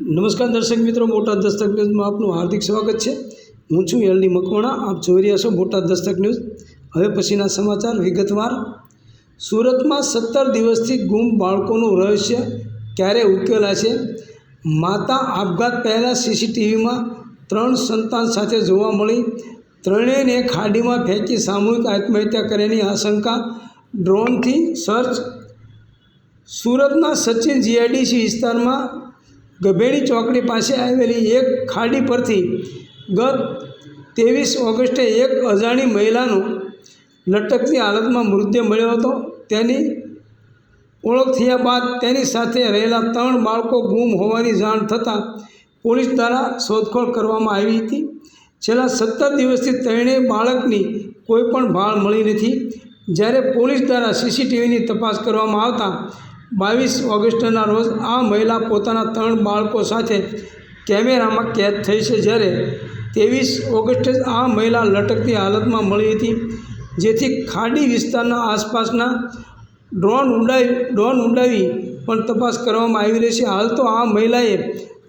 નમસ્કાર દર્શક મિત્રો, મોટા દસ્તક ન્યૂઝમાં આપનું હાર્દિક સ્વાગત છે. હું છું એલડી મકવાણા, આપ જોઈ રહ્યા છો મોટા દસ્તક ન્યૂઝ. હવે પછીના સમાચાર વિગતવાર. સુરતમાં સત્તર દિવસથી ગુમ બાળકોનું રહસ્ય ક્યારે ઉકેલાશે માતા આપઘાત પહેલાં સીસીટીવીમાં ત્રણ સંતાન સાથે જોવા મળી. ત્રણેયને ખાડીમાં ફેંકી સામૂહિક આત્મહત્યા કરેની આશંકા. ડ્રોનથી સર્ચ. સુરતના સચિન જીઆઈડીસી વિસ્તારમાં ગભેડી ચોકડી પાસે આવેલી એક ખાડી પરથી ગત ત્રેવીસ ઓગસ્ટે એક અજાણી મહિલાનો લટકતી હાલતમાં મૃતદેહ મળ્યો હતો. તેની ઓળખ થયા બાદ તેની સાથે રહેલા ત્રણ બાળકો ગુમ હોવાની જાણ થતાં પોલીસ દ્વારા શોધખોળ કરવામાં આવી હતી. છેલ્લા સત્તર દિવસથી ત્રણેય બાળકની કોઈ પણ ભાળ મળી નથી. જ્યારે પોલીસ દ્વારા સીસીટીવીની તપાસ કરવામાં આવતા બાવીસ ઓગસ્ટના રોજ આ મહિલા પોતાના ત્રણ બાળકો સાથે કેમેરામાં કેદ થઈ છે જ્યારે ત્રેવીસ ઓગસ્ટે આ મહિલા લટકતી હાલતમાં મળી હતી, જેથી ખાડી વિસ્તારના આસપાસના ડ્રોન ઉડાવી ડ્રોન ઉડાવી પણ તપાસ કરવામાં આવી રહી છે. હાલ તો આ મહિલાએ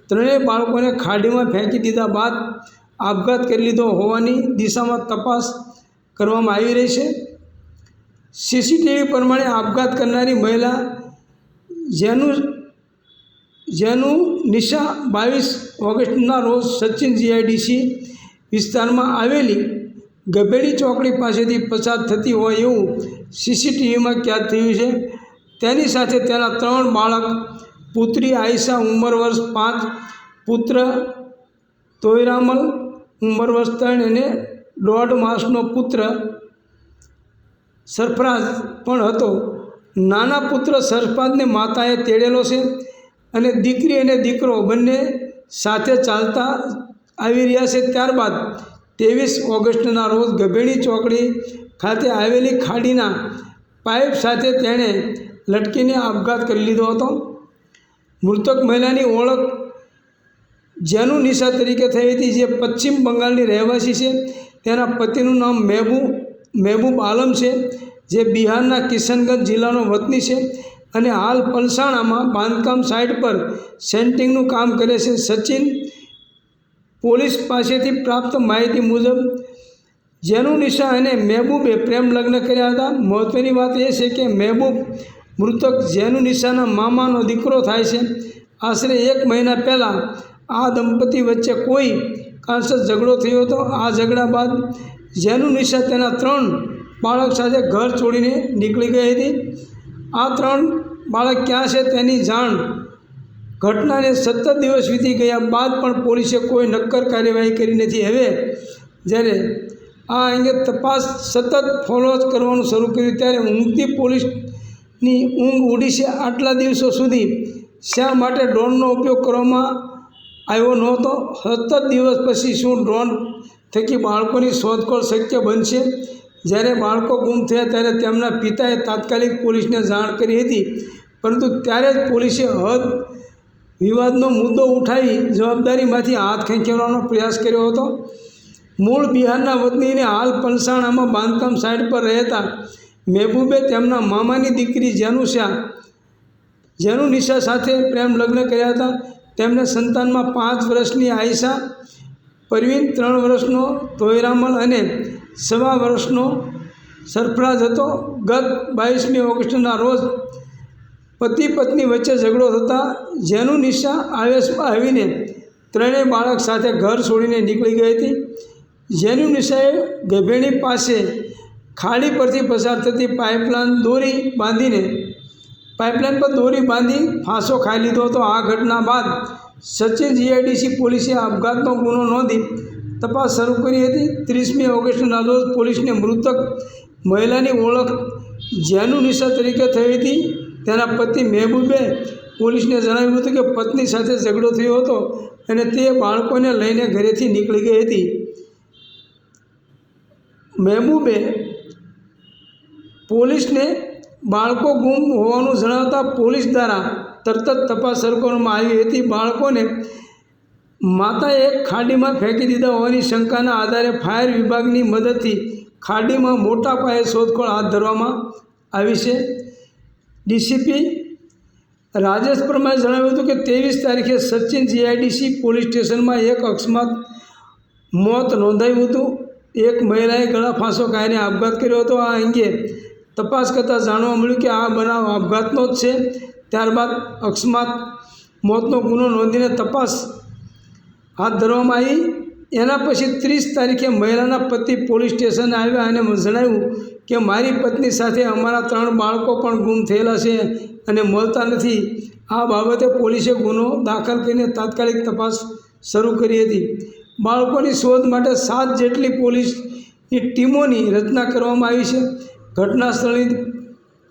ત્રણેય બાળકોને ખાડીમાં ફેંકી દીધા બાદ આપઘાત કરી લીધો હોવાની દિશામાં તપાસ કરવામાં આવી રહી છે. સીસીટીવી પ્રમાણે આપઘાત કરનારી મહિલા જેનું જેનું નિશા બાવીસ ઓગસ્ટના રોજ સચિન જીઆઈડીસી વિસ્તારમાં આવેલી ગભેડી ચોકડી પાસેથી પસાર થતી હોય એવું સીસીટીવીમાં ક્યાદ થયું છે. તેની સાથે તેના ત્રણ બાળક, પુત્રી આયશા ઉંમર વર્ષ પાંચ, પુત્ર તોયરામલ ઉંમર વર્ષ ત્રણ અને દોઢ માસનો પુત્ર સરફરાજ પણ હતો. નાના પુત્ર સરપાદને માતાએ તેડેલો છે અને દીકરી અને દીકરો બંને સાથે ચાલતા આવી રહ્યા છે. ત્યારબાદ ત્રેવીસ ઓગસ્ટના રોજ ગભેણી ચોકડી ખાતે આવેલી ખાડીના પાઇપ સાથે તેણે લટકીને આપઘાત કરી લીધો હતો. મૃતક મહિલાની ઓળખ જેનું નિશા તરીકે થઈ હતી, જે પશ્ચિમ બંગાળની રહેવાસી છે. તેના પતિનું નામ મહેબૂબ મહેબૂબ આલમ છે, જે બિહારના કિશનગંજ જિલ્લાનો વતની છે અને હાલ પલસાણામાં બાંધકામ સાઇટ પર સેન્ટિંગનું કામ કરે છે. સચિન પોલીસ પાસેથી પ્રાપ્ત માહિતી મુજબ, જેનું નિશા અને મહેબૂબે પ્રેમ લગ્ન કર્યા હતા. મહત્ત્વની વાત એ છે કે મહેબૂબ મૃતક જેનું નિશાના મામાનો દીકરો થાય છે. આશરે એક મહિના પહેલાં આ દંપતી વચ્ચે કોઈ કારણસર ઝઘડો થયો હતો. આ ઝઘડા બાદ જેનું નિશા તેના ત્રણ બાળક સાથે ઘર છોડીને નીકળી ગઈ હતી. આ ત્રણ બાળક ક્યાં છે તેની જાણ ઘટનાને સત્તર દિવસ વીતી ગયા બાદ પણ પોલીસે કોઈ નક્કર કાર્યવાહી કરી નથી. હવે જ્યારે આ અંગે તપાસ સતત ફોલો કરવાનું શરૂ કર્યું, ત્યારે ઊંઘતી પોલીસની ઊંઘ ઉડી છે આટલા દિવસો સુધી. શા માટે ડ્રોનનો ઉપયોગ કરવામાં આવ્યો નહોતો? સત્તર દિવસ પછી શું ડ્રોન થકી બાળકોની શોધખોળ શક્ય બનશે. જ્યારે બાળકો ગુમ થયા ત્યારે તેમના પિતાએ તાત્કાલિક પોલીસને જાણ કરી હતી. પરંતુ ત્યારે જ પોલીસે હદ વિવાદનો મુદ્દો ઉઠાવી જવાબદારીમાંથી હાથ ખેંચવાનો પ્રયાસ કર્યો હતો. મૂળ બિહારના વતનીને હાલ પલસાણામાં બાંધકામ સાઇટ પર રહેતા મહેબૂબે તેમના મામાની દીકરી જેનુષા જેનું નિશા સાથે પ્રેમ લગ્ન કર્યા હતા. તેમને સંતાનમાં પાંચ વર્ષની આયશા પરવીન ત્રણ વર્ષનો તોયરામલ અને સવા વર્ષનો સરફરાજ હતો. ગત બાવીસમી ઓગસ્ટના રોજ પતિ પત્ની વચ્ચે ઝઘડો થતાં જેનું નિશા આવેશમાં આવીને ત્રણેય બાળક સાથે ઘર છોડીને નીકળી ગઈ હતી. જેનું નિશાએ ગભેણી પાસે ખાડી પરથી પસાર થતી પાઇપલાઇન દોરી બાંધીને પાઇપલાઇન પર દોરી બાંધી ફાંસો ખાઈ લીધો હતો. આ ઘટના બાદ સચિન જીઆઈડીસી પોલીસે આપઘાતનો ગુનો નોંધી તપાસ શરૂ કરી હતી. ત્રીસમી ઓગસ્ટના રોજ પોલીસને મૃતક મહિલાની ઓળખ જેનું નિશા તરીકે થઈ હતી. તેના પતિ મહેબૂબે પોલીસને જણાવ્યું હતું કે પત્ની સાથે ઝઘડો થયો હતો અને તે બાળકોને લઈને ઘરેથી નીકળી ગઈ હતી. મહેબૂબે પોલીસને બાળકો ગુમ હોવાનું જણાવતા પોલીસ દ્વારા તરત જ તપાસ શરૂ આવી હતી. બાળકોને માતાએ ખાડીમાં ફેંકી દીધા હોવાની શંકાના આધારે ફાયર વિભાગની મદદથી ખાડીમાં મોટા પાયે શોધખોળ હાથ ધરવામાં આવી છે. ડીસીપી રાજેશ પરમારે જણાવ્યું હતું કે ત્રેવીસ તારીખે સચિન જીઆઈડીસી પોલીસ સ્ટેશનમાં એક અકસ્માત મોત નોંધાયું હતું. એક મહિલાએ ગળા ફાંસો ખાઈને આપઘાત કર્યો હતો. આ અંગે તપાસ કરતાં જાણવા મળ્યું કે આ બનાવ આપઘાતનો જ છે. ત્યારબાદ અકસ્માત, મોતનો ગુનો નોંધીને તપાસ હાથ ધરવામાં આવી. એના પછી ત્રીસ તારીખે મહિલાના પતિ પોલીસ સ્ટેશને આવ્યા અને જણાવ્યું કે મારી પત્ની સાથે અમારા ત્રણ બાળકો પણ ગુમ થયેલા છે અને મળતા નથી. આ બાબતે પોલીસે ગુનો દાખલ કરીને તાત્કાલિક તપાસ શરૂ કરી હતી. બાળકોની શોધ માટે સાત જેટલી પોલીસની ટીમોની રચના કરવામાં આવી છે. ઘટના સ્થળની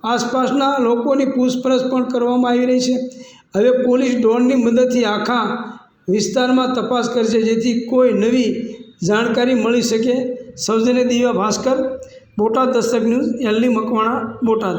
આસપાસના લોકોની પૂછપરછ પણ કરવામાં આવી રહી છે. હવે પોલીસ ડ્રોનની મદદથી આખા વિસ્તારમાં તપાસ કરશે, જેથી કોઈ નવી જાણકારી મળી શકે. સૌજન્ય દિવ્યા ભાસ્કર, બોટાદ દસ્તક ન્યૂઝ, એલની મકવાણા, બોટાદ.